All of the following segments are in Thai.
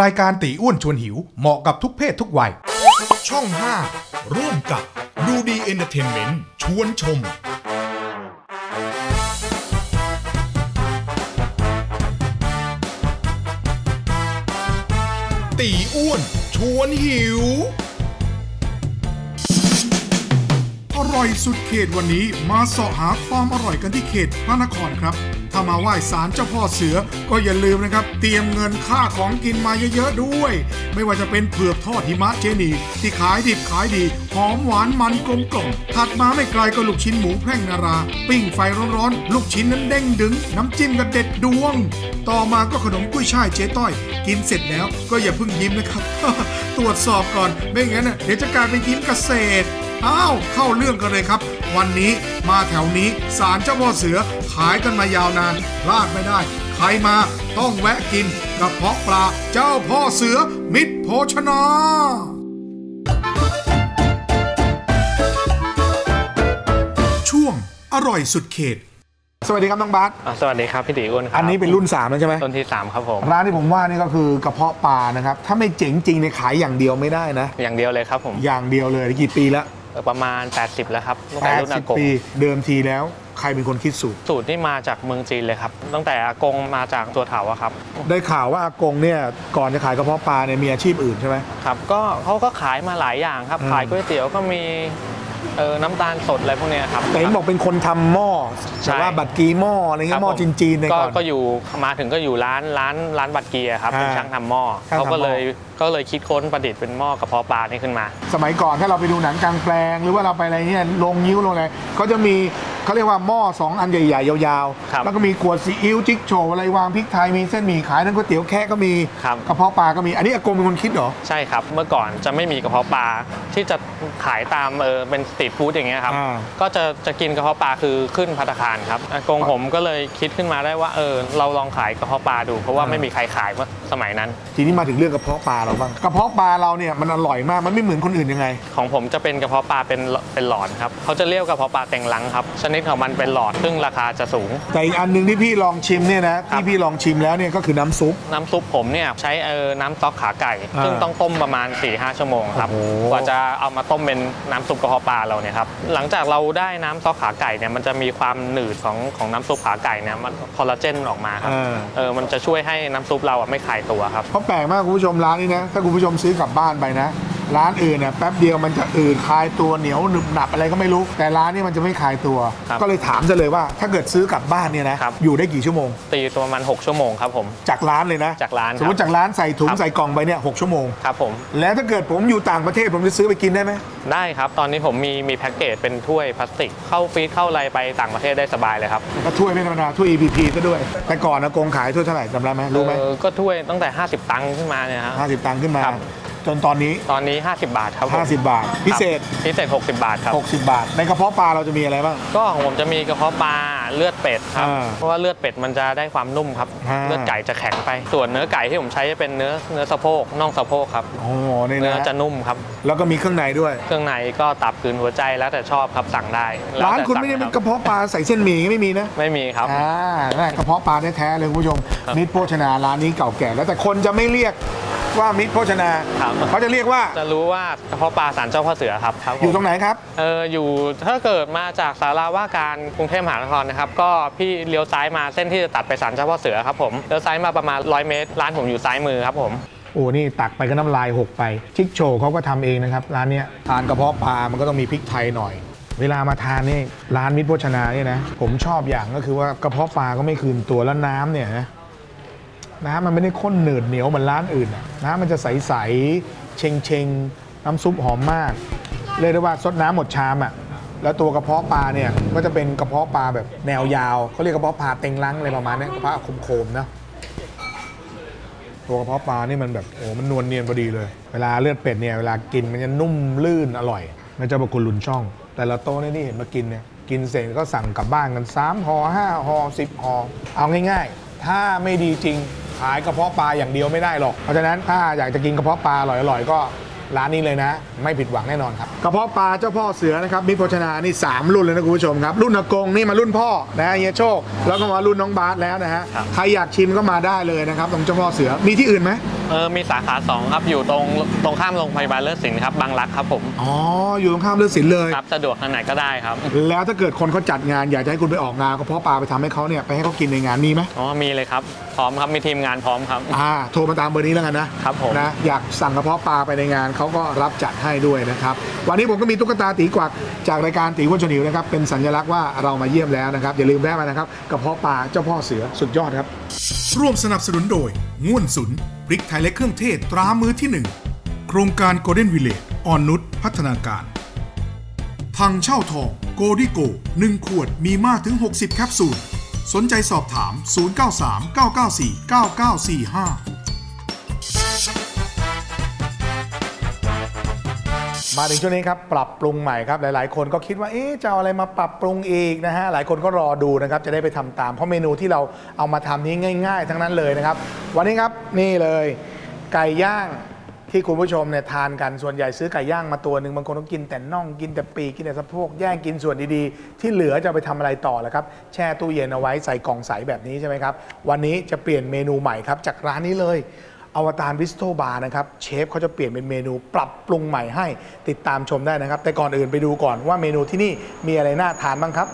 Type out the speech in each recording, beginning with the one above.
รายการตีอ้วนชวนหิวเหมาะกับทุกเพศทุกวัย ช่อง 5 ร่วมกับดูดีเอนเตอร์เทนเมนต์ชวนชม ตีอ้วนชวนหิว อร่อยสุดเขตวันนี้มาเสาะหาความอร่อยกันที่เขตพระนครครับ ถ้ามาไหว้ศาลเจ้าพ่อเสือ ก็อย่าลืมนะครับ เตรียมเงินค่าของกินมาเยอะๆด้วย ไม่ว่าจะเป็นเผือกทอดหิมะเจนีที่ขายดิบขายดี หอมหวานมันกลมกล่อมถัดมาไม่ไกลก็ลูกชิ้นหมูแพร่งนารา ปิ้งไฟร้อนๆลูกชิ้นนั้นเด้งดึง น้ำจิ้มก็เด็ดดวง ต่อมาก็ขนมกุ้ยช่ายเจ๊ต้อย กินเสร็จแล้วก็อย่าเพิ่งยิ้มนะครับ ตรวจสอบก่อนไม่งั้นเดี๋ยวจะกลายเป็นยิ้มเกษตร อ้าวเข้าเรื่องกันเลยครับ วันนี้มาแถวนี้ศาลเจ้าพ่อเสือขายกันมายาวนานพลาดไม่ได้ ใครมาต้องแวะกินกระเพาะปลาเจ้าพ่อเสือมิตรโภชนาช่วงอร่อยสุดเขต สวัสดีครับน้องบาสอ่าสวัสดีครับพี่ตีอ้วนครับอันนี้เป็นรุ่น3แล้วใช่ไหมต้นที่ 3 ครับผม ร้านที่ผมว่านี่ก็คือกระเพาะปลานะครับ ถ้าไม่เจ๋งจริงในยขายอย่างเดียวไม่ได้นะ อย่างเดียวเลยครับผม อย่างเดียวเลยกี่ปีแล้ว ประมาณ 80 แล้วครับตั้งแต่รุ่นอากง80ปีเดิมทีแล้วใครเป็นคนคิดสูตร สูตรที่มาจากเมืองจีนเลยครับ ตั้งแต่อากงมาจากตัวเถาอะครับ ได้ข่าวว่าอากงเนี่ยก่อนจะขายกระเพาะปลาเนี่ยมีอาชีพอื่นใช่ไหมครับ ก็เขาก็ขายมาหลายอย่างครับอืมขายก๋วยเตี๋ยวก็มี เออน้ำตาลสดอะไรพวกเนี้ยครับ แต่เห็นบอกเป็นคนทำหม้อใช่ แต่ว่าบัตรกีหม้ออะไรคเงี้รับยหม้อผมจีนๆในก็ก่อน ก็อยู่มาถึงก็อยู่ร้านร้านร้านบัตรเกียร์ครับเป็นอ่าช่างทำหม้อช่างทำหม้อ เขาก็เลยก็เลยคิดค้นประดิษฐ์เป็นหม้อกระเพาะปลานี่ขึ้นมา สมัยก่อนถ้าเราไปดูหนังกลางแปลง หรือว่าเราไปอะไรเนี่ยลงยิ้วลงอะไรเขาจะมี เขาเรียกว่าหม้อสองอันใหญ่ๆ ยาวครับๆ แล้วก็มีขวดซีอิ๊วจิ๊กโชว์อะไรวางพริกไทยมีเส้นหมี่ขายนั่นก๋วยเตี๋ยวแค่ก็มีครับ กระเพาะปลาก็มีอันนี้อากงเป็นคนคิดเหรอ ใช่ครับ เมื่อก่อนจะไม่มีกระเพาะปลาที่จะขายตามเออเป็นสตรีทฟู้ดอย่างเงี้ยครับ อ่า ก็จะจะกินกระเพาะปลาคือขึ้นพัตตาคารครับอากงผมก็เลยคิดขึ้นมาได้ว่าเออเราลองขายกระเพาะปลาดู เพราะว่าไม่มีใครขายเมื่อสมัยนั้น ทีนี้มาถึงเรื่องกระเพาะปลาเราบ้างกระเพาะปลาเราเนี่ยมันอร่อยมากมันไม่เหมือนคนอื่นยังไง ของผมจะเป็นกระเพาะปลาเป็นเป็นหลอดครับเขาจะเรียกกระเพาะปลาเต็งหลังครับชนิดของมันเป็นหลอดซึ่งราคาจะสูง แต่อีกอันหนึ่งที่พี่ลองชิมเนี่ยนะครัที่บพี่ลองชิมแล้วเนี่ยก็คือน้ำซุป น้ำซุปผมเนี่ยใช้เออน้ำสต๊อกขาไก่อ่าซึ่งต้องต้มประมาณ4-5ชั่วโมงครับโอ้โหกว่าจะเอามาต้มเป็นน้ำซุปกระเพาะปลาเราเนี่ยครับหลังจากเราได้น้ำสต๊อกขาไก่เนี่ยมันจะมีความหนืดของของน้ำซุปขาไก่เนี่ยมันคอลลาเจนออกมาครับอ่าเออมันจะช่วยให้น้ำซุปเราอะไม่ขายตัวครับเพราะแปลกมากคุณผู้ชมร้านนี้นะถ้าคุณผู้ชมซื้อกลับบ้านไปนะ ร้านอื่นเนี่ยแป๊บเดียวมันจะอืดคลายตัวเหนียวหนึบหนับอะไรก็ไม่รู้ แต่ร้านนี้มันจะไม่คลายตัว ครับก็เลยถามซะเลยว่าถ้าเกิดซื้อกลับบ้านเนี่ยนะครับ อยู่ได้กี่ชั่วโมง ตีตัวประมาณ6ชั่วโมงครับผม จากร้านเลยนะจากร้านสมมติครับจากร้านใส่ถุงครับ ใส่กล่องไปเนี่ยหกชั่วโมง ครับผมแล้วถ้าเกิดผมอยู่ต่างประเทศผมจะซื้อไปกินได้ไหมได้ครับ ตอนนี้ผมมีมีแพ็กเกจเป็นถ้วยพลาสติก เข้าฟรีซเข้าอะไรไปต่างประเทศได้สบายเลยครับก็ถ้วยไม่ธรรมดาถ้วย EPP ก็ด้วย แต่ก่อนนะโกงขายถ้วยเท่าไหร่จำได้ไหมรู้ไหมเออก็ถ้วยตั้งแต่ 50 ตังค์ขึ้นมาเนี่ยครับห้าสิบตังค์ขึ้นมา ครับ จนตอนนี้ ตอนนี้ 50 บาทครับผม50 บาท พิเศษครับพิเศษ 60 บาทครับ 60 บาท ในกระเพาะปลาเราจะมีอะไรบ้าง ก็ของผมจะมีกระเพาะปลาเลือดเป็ดครับ อ่าเพราะว่าเลือดเป็ดมันจะได้ความนุ่มครับ อ่า เลือดไก่จะแข็งไป ส่วนเนื้อไก่ที่ผมใช้จะเป็นเนื้อเนื้อสะโพกน่องสะโพกครับ โอ้โหนี่เนื้อนะจะนุ่มครับ แล้วก็มีเครื่องในด้วย เครื่องในก็ตับกลืนหัวใจแล้วแต่ชอบครับสั่งได้แล้วร้านแต่คุณสั่งไม่ได้เป็นคกรับระเพาะปลาใส่เส้นหมี่ไม่มีนะ ไม่มีครับ อ่านั่นกระเพาะปลาแท้ๆเลยคุณผู้ชม ครับมิตรโภชนาร้านนี้เก่าแก่แล้วแต่คนจะไม่เรียก ว่ามิตรโภชนา ครับ เขาจะเรียกว่าจะรู้ว่ากระเพาะปลาสารเจ้าพ่อเสือครับครับผมอยู่ตรงไหนครับ เอออยู่ถ้าเกิดมาจากสาราว่าการกรุงเทพมหานครนะครับก็พี่เลี้ยวซ้ายมาเส้นที่จะตัดไปศาลเจ้าพ่อเสือครับผมเลี้ยวซ้ายมาประมาณ 100 เมตร ร้านผมอยู่ซ้ายมือครับผม โอ้ นี่ตักไปก็น้ำลายหกไป ชิคโชว์เขาก็ทำเองนะครับ ร้านเนี้ยทานกระเพาะปลา มันก็ต้องมีพริกไทยหน่อย เวลามาทานนี่ร้านมิตรโภชนาเนี่ยนะ ผมชอบอย่างก็คือว่ากระเพาะปลาก็ไม่คืนตัวแล้วน้ำเนี่ยนะ น้ำมันไม่ได้ข้นหนืดเหนียวเหมือนร้านอื่นอะมันจะใสๆเชงเชงน้ำซุปหอมมาก เรียกได้ว่าซดน้ำหมดชามอะแล้วตัวกระเพาะปลาเนี่ยก็จะเป็นกระเพาะปลาแบบแนวยาวเขาเรียกกระเพาะปลาเต็งลังอะไรประมาณนี้กระเพาะโคมๆนะตัวกระเพาะปลานี่มันแบบโอ้มันนวลเนียนพอดีเลย เวลาเลือดเป็ดเนี่ยเวลากินมันจะนุ่มลื่นอร่อยมันจะบอกคุณลุนช่อง แต่ละโต๊ะเนี่ยที่เห็นมากินเนี่ยกินเสร็จก็สั่งกลับบ้านกัน3ห่อ5ห่อ10ห่อเอาง่ายๆ ถ้าไม่ดีจริง ขายกระเพาะปลาอย่างเดียวไม่ได้หรอก เพราะฉะนั้นถ้าอยากจะกินกระเพาะปลาอร่อยๆก็ร้านนี้เลยนะ ไม่ผิดหวังแน่นอนครับกระเพาะปลาเจ้าพ่อเสือนะครับมิตรโภชนานี่สามรุ่นเลยนะคุณผู้ชมครับ รุ่นอากงนี่มารุ่นพ่อนะฮะเฮียโชค แล้วก็มารุ่นน้องบาสแล้วนะฮะครับใครอยากชิมก็มาได้เลยนะครับตรงเจ้าพ่อเสือมีที่อื่นไหมเออมีสาขาสองครับอยู่ตรงตรงข้ามโรงพยาบาลเลิศสินครับบางรักครับผมอ๋ออยู่ตรงข้ามเลือดสินเลยครับสะดวกทางไหนก็ได้ครับ แล้วถ้าเกิดคนเขาจัดงานอยากจะให้คุณไปออกงานก็เพาะปลาไปทำให้เขาเนี่ยไปให้เขากินในงานมีไหมอ๋อมีเลยครับพร้อมครับมีทีมงานพร้อมครับอ่าโทรมาตามเบอร์นี้แล้วกันนะครับผมนะอยากสั่งกระเพาะปลาไปในงานเขาก็รับจัดให้ด้วยนะครับวันนี้ผมก็มีตุ๊กตาตีกวักจากรายการตีวัวชนิวนะครับเป็นสัญลักษณ์ว่าเรามาเยี่ยมแล้วนะครับอย่าลืมแวะมานะครับกระเพาะปลาเจ้าพ่อเสือสุดยอดครับร่วมสนับสนุนโดยง่วนสุน พริกไทยและเครื่องเทศตรามือที่หนึ่งโครงการโกลเด้นวิลเลจอ่อนนุชพัฒนาการ ทางเช่าทองโกดิโก1ขวดมีมากถึง 60 แคปซูล สนใจสอบถาม 093 994 9945 มาถึงช่วงนี้ครับปรับปรุงใหม่ครับหลาย ๆ คนก็คิดว่าเอ๊ะจะเอาอะไรมาปรับปรุงอีกนะฮะหลายคนก็รอดูนะครับจะได้ไปทำตาม เพราะเมนูที่เราเอามาทำนี้ง่าย ๆ ทั้งนั้นเลยนะครับ วันนี้ครับนี่เลย ไก่ย่างที่คุณผู้ชมเนี่ยทานกันส่วนใหญ่ซื้อไก่ย่างมาตัวหนึ่งบางคนก็กินแต่น่องกินแต่ปีกกินแต่สะโพกแย่งกินส่วนดีๆ ที่เหลือจะไปทำอะไรต่อล่ะครับแช่ตู้เย็นเอาไว้ใส่กล่องใสแบบนี้ใช่ไหมครับวันนี้จะเปลี่ยนเมนูใหม่ครับจากร้านนี้เลย อวตารบิสโตบาร์นะครับเชฟเขาจะเปลี่ยนเป็นเมนูปรับปรุงใหม่ให้ติดตามชมได้นะครับ แต่ก่อนอื่นไปดูก่อนว่าเมนูที่นี่มีอะไรน่าทานบ้างครับ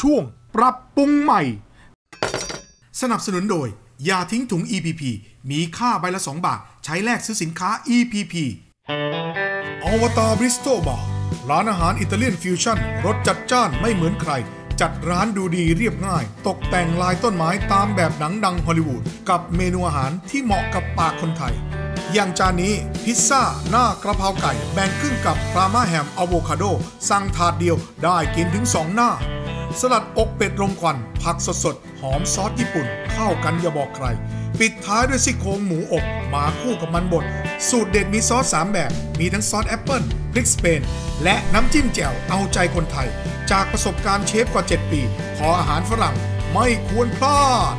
ช่วงปรับปรุงใหม่ สนับสนุนโดย ยาทิ้งถุง EPP มีค่าใบละ 2 บาท ใช้แลกซื้อสินค้า EPP อวตารบริสโตบาร์ร้านอาหารอิตาเลียนฟิวชั่นรสจัดจ้านไม่เหมือนใคร จัดร้านดูดีเรียบง่าย ตกแต่งลายต้นไม้ตามแบบหนังดังฮอลลีวูดกับเมนูอาหารที่เหมาะกับปากคนไทย อย่างจานนี้พิซซ่า หน้ากระเพราไก่ แบ่งครึ่งกับปลาม่าแฮมอะโวคาโด สั่งถาดเดียวได้กินถึง 2 หน้า สลัดอกเป็ดรมควัน ผักสดๆ หอมซอสญี่ปุ่น เข้ากันอย่าบอกใคร ปิดท้ายด้วยซี่โครงหมูอบมาคู่กับมันบด สูตรเด็ดมีซอส 3 แบบ มีทั้งซอสแอปเปิลพริกสเปน และน้ำจิ้มแจ่วเอาใจคนไทย จากประสบการณ์เชฟกว่า 7 ปี ขออาหารฝรั่งไม่ควรพลาด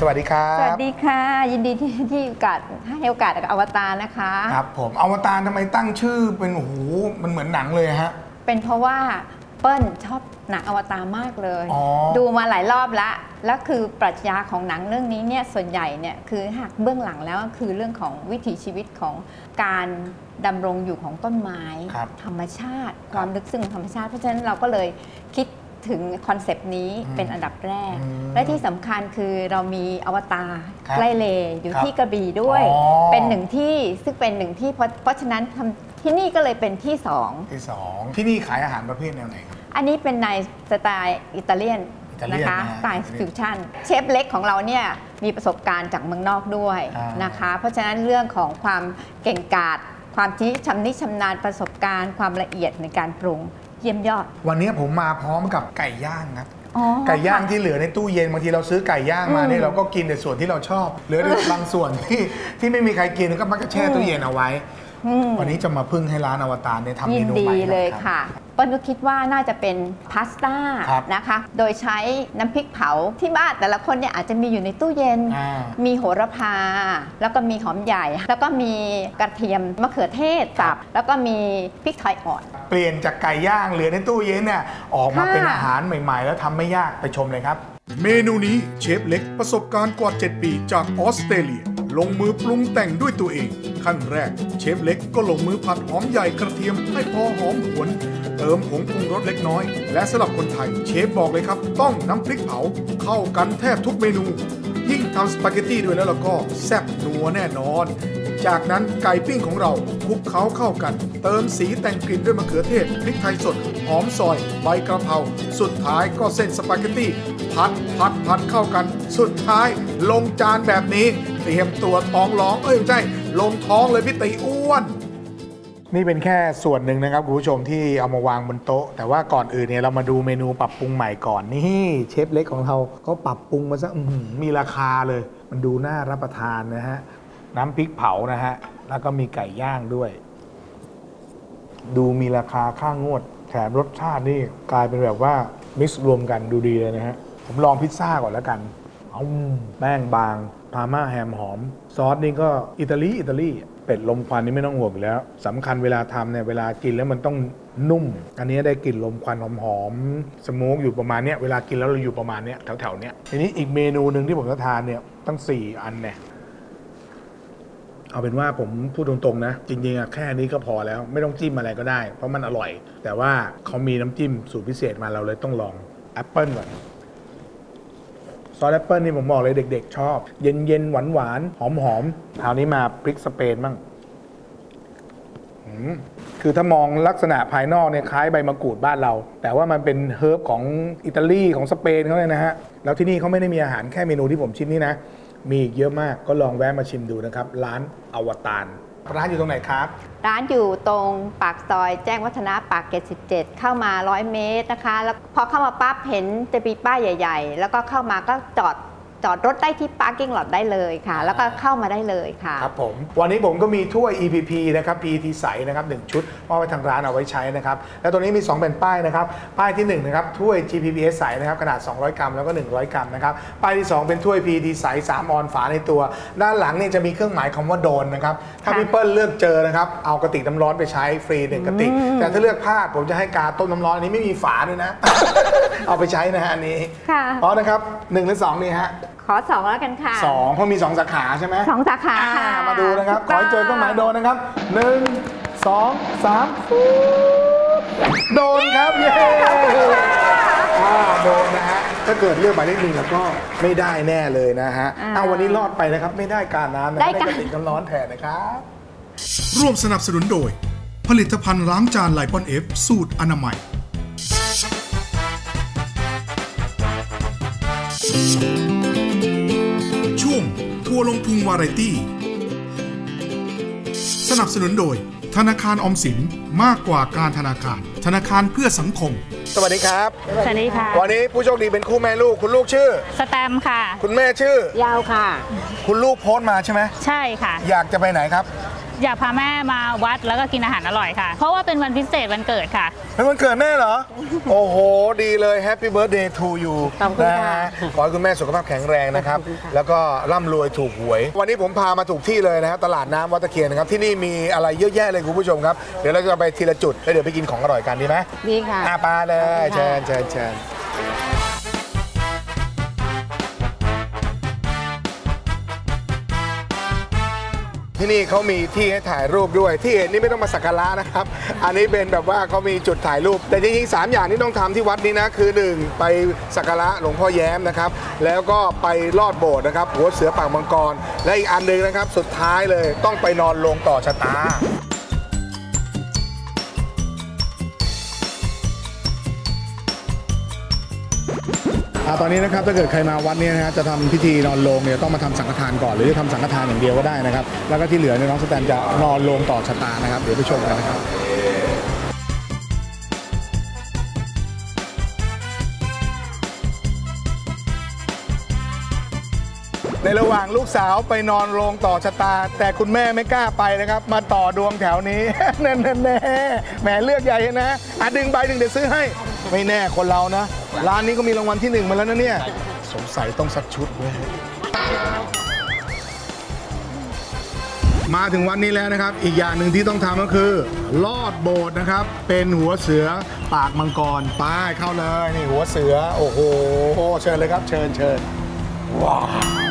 สวัสดีครัสวับสดีค่ะ ยินดีที่ที่โอกาสให้โอกาสกับอวตารนะคะ ครับผมอวตารทำไมตั้งชื่อเป็นโอ้โหมันเหมือนหนังเลยฮะ เป็นเพราะว่า เปิ้ลชอบหนังอวตารมากเลยอ๋อดูมาหลายรอบแล้วแล้วคือปรัชญาของหนังเรื่องนี้เนี่ยส่วนใหญ่เนี่ยคือหากเบื้องหลังแล้วก็คือเรื่องของวิถีชีวิตของการดำรงอยู่ของต้นไม้ครับธรรมชาติ ความลึกซึ้งของธรรมชาติ เพราะฉะนั้นเราก็เลยคิด ถึงคอนเซปต์นี้อืมเป็นอันดับแรกอืมและที่สำคัญคือเรามีอวตารครับไล่เลอยู่ครับที่กระบี่ด้วยอ๋อเป็นหนึ่งที่ซึ่งเป็นหนึ่งที่เพราะเพราะฉะนั้นทำที่นี่ก็เลยเป็นที่สองที่สองที่นี่ขายอาหารประเภทแนวไหนครับอันนี้เป็นในสไตล์อิตาเลียนอิตาเลียนนะคะนะฮะสไตล์ฟิวชั่นเชฟเล็กของเราเนี่ยมีประสบการณ์จากเมืองนอกด้วยอ่านนะคะ เพราะฉะนั้นเรื่องของความเก่งกาจความที่ชำนิชำนาญประสบการณ์ความละเอียดในการปรุง เยี่ยมยอด วันนี้ผมมาพร้อมกับไก่ย่างครับอ๋อไก่ย่างค่ะที่เหลือในตู้เย็นบางทีเราซื้อไก่ย่างมาอืมเนี่ยเราก็กินแต่ส่วนที่เราชอบเหลือแต่บางส่วนที่ที่ไม่มีใครกินก็มักจะแช่ตู้เย็นเอาไว้อืมวันนี้จะมาพึ่งให้ร้านอวตารเนี่ยทำเมยินนูดีใหม่เลยรับค่ะเปิ้ลก็คิดว่าน่าจะเป็นพาสต้าครับนะคะ โดยใช้น้ำพริกเผาที่บ้านแต่ละคนเนี่ยอาจจะมีอยู่ในตู้เย็นอ่ามีโหระพา แล้วก็มีหอมใหญ่ แล้วก็มีกระเทียมมะเขือเทศสับแล้วก็มีพริกไทยอ่อน เปลี่ยนจากไก่ย่างเหลือในตู้เย็นเนี่ยออกมาค่ะเป็นอาหารใหม่ ๆ แล้วทำไม่ยากไปชมเลยครับ เมนูนี้เชฟเล็กประสบการณ์กว่า 7 ปีจากออสเตรเลียลงมือปรุงแต่งด้วยตัวเอง ขั้นแรกเชฟเล็กก็ลงมือผัดหอมใหญ่กระเทียมให้พอหอมหวน เติมผงปรุงรสเล็กน้อย และสำหรับคนไทย เชฟบอกเลยครับ ต้องน้ำพริกเผาเข้ากันแทบทุกเมนู ยิ่งทำสปาเกตตี้ด้วยแล้วเราก็แซ่บนัวแน่นอน จากนั้นไก่ปิ้งของเราคลุกเคล้าเข้ากัน เติมสีแต่งกลิ่นด้วยมะเขือเทศพริกไทยสดหอมซอย ใบกระเพราสุดท้ายก็เส้นสปาเกตตี้ผัดผัดผัดเข้ากัน สุดท้ายลงจานแบบนี้ เตรียมตัวท้องร้องเอ้ยไม่ใช่ลงท้องเลยพี่ตีอ้วน นี่เป็นแค่ส่วนหนึ่งนะครับคุณผู้ชมที่เอามาวางบนโต๊ะ แต่ว่าก่อนอื่นเนี่ยเรามาดูเมนูปรับปรุงใหม่ก่อนนี่เชฟเล็กของเราก็ปรับปรุงมาซะมีราคาเลย มันดูน่ารับประทานนะฮะน้ำพริกเผานะฮะแล้วก็มีไก่ย่างด้วย ดูมีราคาค่างวดแถมรสชาตินี่กลายเป็นแบบว่ามิกซ์รวมกันดูดีเลยนะฮะผมลองพิซซ่าก่อนแล้วกันเอาแป้งบางพาม่าแฮมหอม ซอสนี่ก็อิตาลีอิตาลี เป็ดลมควันนี่ไม่ต้องห่วงอยู่แล้วสำคัญเวลาทำเนี่ยเวลากินแล้วมันต้องนุ่ม อันนี้ได้กลิ่นลมควันหอมๆสโมกอยู่ประมาณเนี้ยเวลากินแล้วเราอยู่ประมาณเนี้ยแถวๆเนี้ยทีนี้อีกเมนูหนึ่งที่ผมจะทานเนี่ยตั้ง 4 อันเนี่ยเอาเป็นว่าผมพูดตรงๆนะ จริงๆอะแค่นี้ก็พอแล้ว ไม่ต้องจิ้มอะไรก็ได้ เพราะมันอร่อย แต่ว่าเขามีน้ำจิ้มสูตรพิเศษมาเราเลยต้องลองแอปเปิลก่อน ซอสแอปเปิลนี่ผมบอกเลยเด็ก ๆ ชอบ เย็นๆหวานๆหอมๆคราวนี้มาพริกสเปนบ้างคือถ้ามองลักษณะภายนอกเนี่ยคล้ายใบมะกรูดบ้านเรา แต่ว่ามันเป็นเฮิร์บของอิตาลีของสเปนเขาเลยนะฮะ แล้วที่นี่เขาไม่ได้มีอาหารแค่เมนูที่ผมชิมนี่นะ มีอีกเยอะมากก็ลองแวะมาชิมดูนะครับ ร้านอวตาร ร้านอยู่ตรงไหนครับ ร้านอยู่ตรงปากซอยแจ้งวัฒนะปากเกร็ด17 เข้ามา 100 เมตรนะคะ แล้วพอเข้ามาปั๊บเห็นจะมีป้ายใหญ่ ๆ แล้วก็เข้ามาก็จอด จอดรถได้ที่ parking lot ได้เลยค่ะ แล้วก็เข้ามาได้เลยค่ะ ครับผม วันนี้ผมก็มีถ้วย EPP นะครับ PET ใสนะครับหนึ่งชุดมอบไปทางร้านเอาไว้ใช้นะครับ แล้วตัวนี้มี2เป็นป้ายนะครับ ป้ายที่1นะครับถ้วย GPPS ใสนะครับขนาด 200 กรัมแล้วก็ 100 กรัมนะครับ ป้ายที่ 2 เป็นถ้วย PET ใส3ออนฝาในตัว ด้านหลังเนี่ยจะมีเครื่องหมายคำว่าโดนนะครับ ถ้าค่ะพี่เปิ้ลเลือกเจอนะครับเอากระติกน้ำร้อนไปใช้ฟรีหนึ่งกระติก แต่ถ้าเลือกพลาดผมจะให้กาต้มน้ำร้อนอันนี้ไม่มีฝาด้วยนะ เอาไปใช้นะฮะอันนี้ค่ะอ๋อนะครับหนึ่งหรือสองนี่ฮะ ขอสองแล้วกันค่ะสองเพราะมีสองสาขาใช่ไหมสองสาขาค่ะอ่มาดูนะครับขถูอกให้เจอเครื่องหมายโดนนะครับหนึ่งสองสามโดนครับเย้อ่าโดนนะฮะถ้าเกิดเลือกหมายเลขหนึ่งแล้วก็ไม่ได้แน่เลยนะฮะอ่าเอาวันนี้รอดไปนะครับ ไม่ได้การน้ำนะได้ได้การกระติกน้ำร้อนแทนนะครับ ร่วมสนับสนุนโดย ผลิตภัณฑ์ล้างจานไลปอนเอฟสูตรอนามัยช่ วงทัวร์ลงพุงวาไรตี้ สนับสนุนโดย ธนาคารออมสินมากกว่าการธนาคาร ธนาคารเพื่อสังคม สวัสดีครับ สวัสดีค่ะ วันนี้ผู้โชคดีเป็นคู่แม่ลูก คุณลูกชื่อ สแตมป์ค่ะ คุณแม่ชื่อ ยาวค่ะ คุณลูกโพสต์มาใช่ไหม ใช่ค่ะ อยากจะไปไหนครับ อยากพาแม่มาวัดแล้วก็กินอาหารอร่อยค่ะ เพราะว่าเป็นวันพิเศษวันเกิดค่ะ เป็นวันเกิดแม่เหรอ โอ้โห ดีเลย Happy Birthday to you ขอบคุณนะค่ะฮะขอให้คุณแม่สุขภาพแข็งแรงนะครับแล้วก็ร่ำรวยถูกหวย วันนี้ผมพามาถูกที่เลยนะครับตลาดน้ำวัดตะเคียนนะครับ ที่นี่มีอะไรเยอะแยะเลยคุณผู้ชมครับ เดี๋ยวเราจะไปทีละจุดแล้วเดี๋ยวไปกินของอร่อยกันดีไหมดีค่ะ อาปาเลย ขอบคุณค่ะ เชิญเชิญเชิญ ที่นี่เขามีที่ให้ถ่ายรูปด้วย ที่เห็นนี่ไม่ต้องมาสักการะนะครับ อันนี้เป็นแบบว่าเขามีจุดถ่ายรูป แต่จริงๆ3อย่างที่ต้องทำที่วัดนี้นะคือ 1 ไปสักการะหลวงพ่อแย้มนะครับ แล้วก็ไปลอดโบสถ์นะครับหัวเสือปากมังกร และอีกอันหนึงนะครับ สุดท้ายเลยต้องไปนอนลงต่อชะตา ตอนนี้นะครับถ้าเกิดใครมาวัดเนี้นะฮะจะทำพิธีนอนลงเนี่ยต้องมาทำสังฆทานก่อนหรือจะทำสังฆทานอย่างเดียวก็ได้นะครับ แล้วก็ที่เหลือเนี่ยน้องสแตนจะนอนลงต่อชะตานะครับเดี๋ยวไปชมกันนะครับในระหว่างลูกสาวไปนอนโรงต่อชะตา แต่คุณแม่ไม่กล้าไปนะครับ มาต่อดวงแถวนี้แน่แน่แหมเลือกใหญ่นะอะดึงใบดึงเดี๋ยวซื้อให้ ไม่แน่คนเรานะ ร้านนี้ก็มีรางวัลที่หนึ่งมาแล้วนะเนี่ย สงสัยต้องสักชุดเว้ยมาถึงวันนี้แล้วนะครับ อีกอย่างหนึ่งที่ต้องทำก็คือ ลอดโบสถ์นะครับ เป็นหัวเสือปากมังกรไป้ายเข้าเลยนี่หัวเสือ โอ้โห เชิญเลยครับ เชิญเชิญว้าว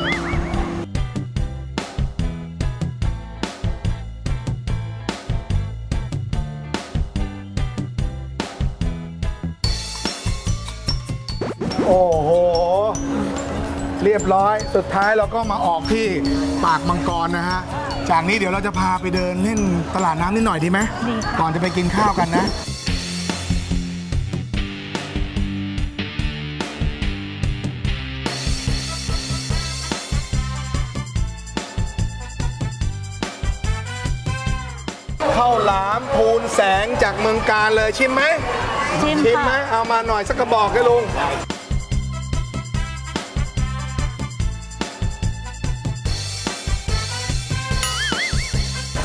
ยบร้อย สุดท้ายเราก็มาออกที่ปากมังกรนะฮะ จากนี้เดี๋ยวเราจะพาไปเดินเล่นตลาดน้ำนิดหน่อยดีไหมดีค่ะก่อนจะไปกินข้าวกันนะข้าวหลามพูนแสงจากเมืองการเลยชิมไหมชิมชิมไหมค่ะเอามาหน่อยสักกระบอกให้ลุง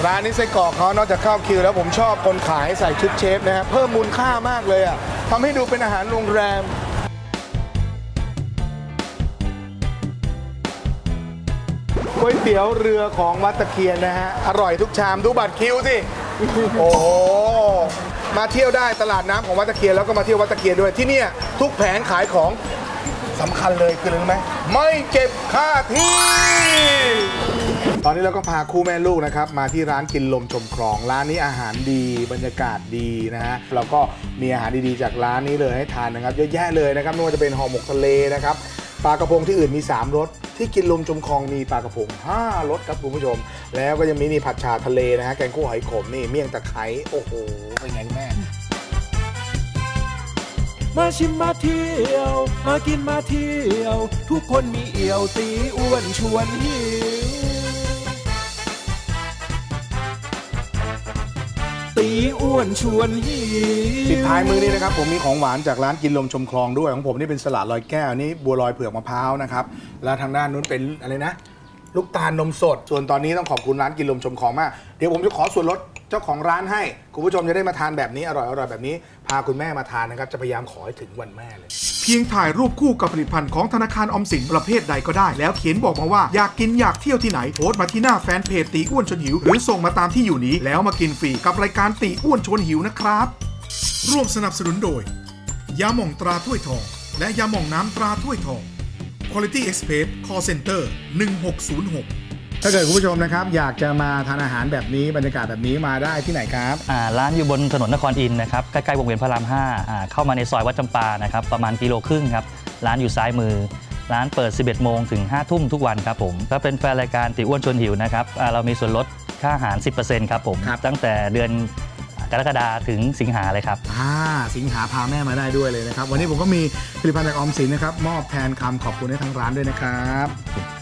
ร้านนี้ไส้กรอกเขานอกจากเข้าคิว แล้วผมชอบคนขายใส่ชุดเชฟนะฮะเพิ่มมูลค่ามากเลยอะทำให้ดูเป็นอาหารโรงแรมก๋วยเตี๋ยวเรือของวัดตะเคียนนะฮะ อร่อยทุกชามดูบัตรคิวสิ โอ้มาเที่ยวได้ตลาดน้ำของวัดตะเคียนแล้วก็มาเที่ยววัดตะเคียนด้วยที่เนี่ทุกแผงขายของสำคัญเลยคืออะไรรู้ไหมไม่เก็บค่าที่ ตอนนี้เราก็พาคู่แม่ลูกนะครับมาที่ร้านกินลมชมคลอง ร้านนี้อาหารดีบรรยากาศดีนะฮะเราก็มีอาหารดีๆจากร้านนี้เลยให้ทานนะครับเยอะแยะเลยนะครับไม่ว่าจะเป็นห่อหมกทะเลนะครับปลากระพงที่อื่นมี 3รสที่กินลมชมคลองมีปลากระพง5รสครับคุณผู้ชม แล้วก็ยังมีนี่ผัดชาทะเลนะฮะแกงคั่วหอยขมนี่เมี่ยงตะไคร้โอ้โหเป็นไงแม่มาชิมมาเที่ยว มากินมาเที่ยว ทุกคนมีเอี่ยวตีอ้วนชวนหิว อ้วนชวนหีปิดท้ายมือนี้นะครับผมมีของหวานจากร้านกินลมชมคลองด้วยของผมนี่เป็นสลัดลอยแก้วนี่บัวลอยเผือกมะพร้าวนะครับแล้วทางด้านนู้นเป็นอะไรนะ ลูกตาลนมสด ส่วนตอนนี้ต้องขอบคุณร้านกินลมชมคลองมากเดี๋ยวผมจะขอส่วนลดเจ้าของร้านให้ คุณผู้ชมจะได้มาทานแบบนี้อร่อยอร่อยแบบนี้ พาคุณแม่มาทานนะครับจะพยายามขอให้ถึงวันแม่เลย เพียงถ่ายรูปคู่กับผลิตภัณฑ์ของธนาคารออมสินประเภทใดก็ได้ แล้วเขียนบอกมาว่าอยากกินอยากเที่ยวที่ไหนโพสต์มาที่หน้าแฟนเพจตีอ้วนชวนหิว หรือส่งมาตามที่อยู่นี้ แล้วมากินฟรีกับรายการตีอ้วนชวนหิวนะครับ ร่วมสนับสนุนโดยยาหม่องตราถ้วยทอง และยาหม่องน้ำตราถ้วยทอง Quality Express Call Center 1606 ถ้าเกิดคุณผู้ชมนะครับอยากจะมาทานอาหารแบบนี้บรรยากาศแบบนี้มาได้ที่ไหนครับ อ่าร้านอยู่บนถนนนครอินทร์นะครับใกล้ๆวงเวียนพระราม5อ่าเข้ามาในซอยวัดจำปานะครับประมาณกิโลครึ่งครับร้านอยู่ซ้ายมือ ร้านเปิด 11 โมงถึง 5 ทุ่มทุกวันครับผมถ้าเป็นแฟนรายการติอ้วนชวนหิวนะครับอ่าเรามีส่วนลดค่าอาหาร 10%ครับผมครับ ตั้งแต่เดือนกรกฎาถึงสิงหาเลยครับ อ่าสิงหาพาแม่มาได้ด้วยเลยนะครับ วันนี้ผมก็มีผลิตภัณฑ์จากออมสินนะครับ มอบแทนคำขอบคุณให้ทางร้านด้วยนะครับ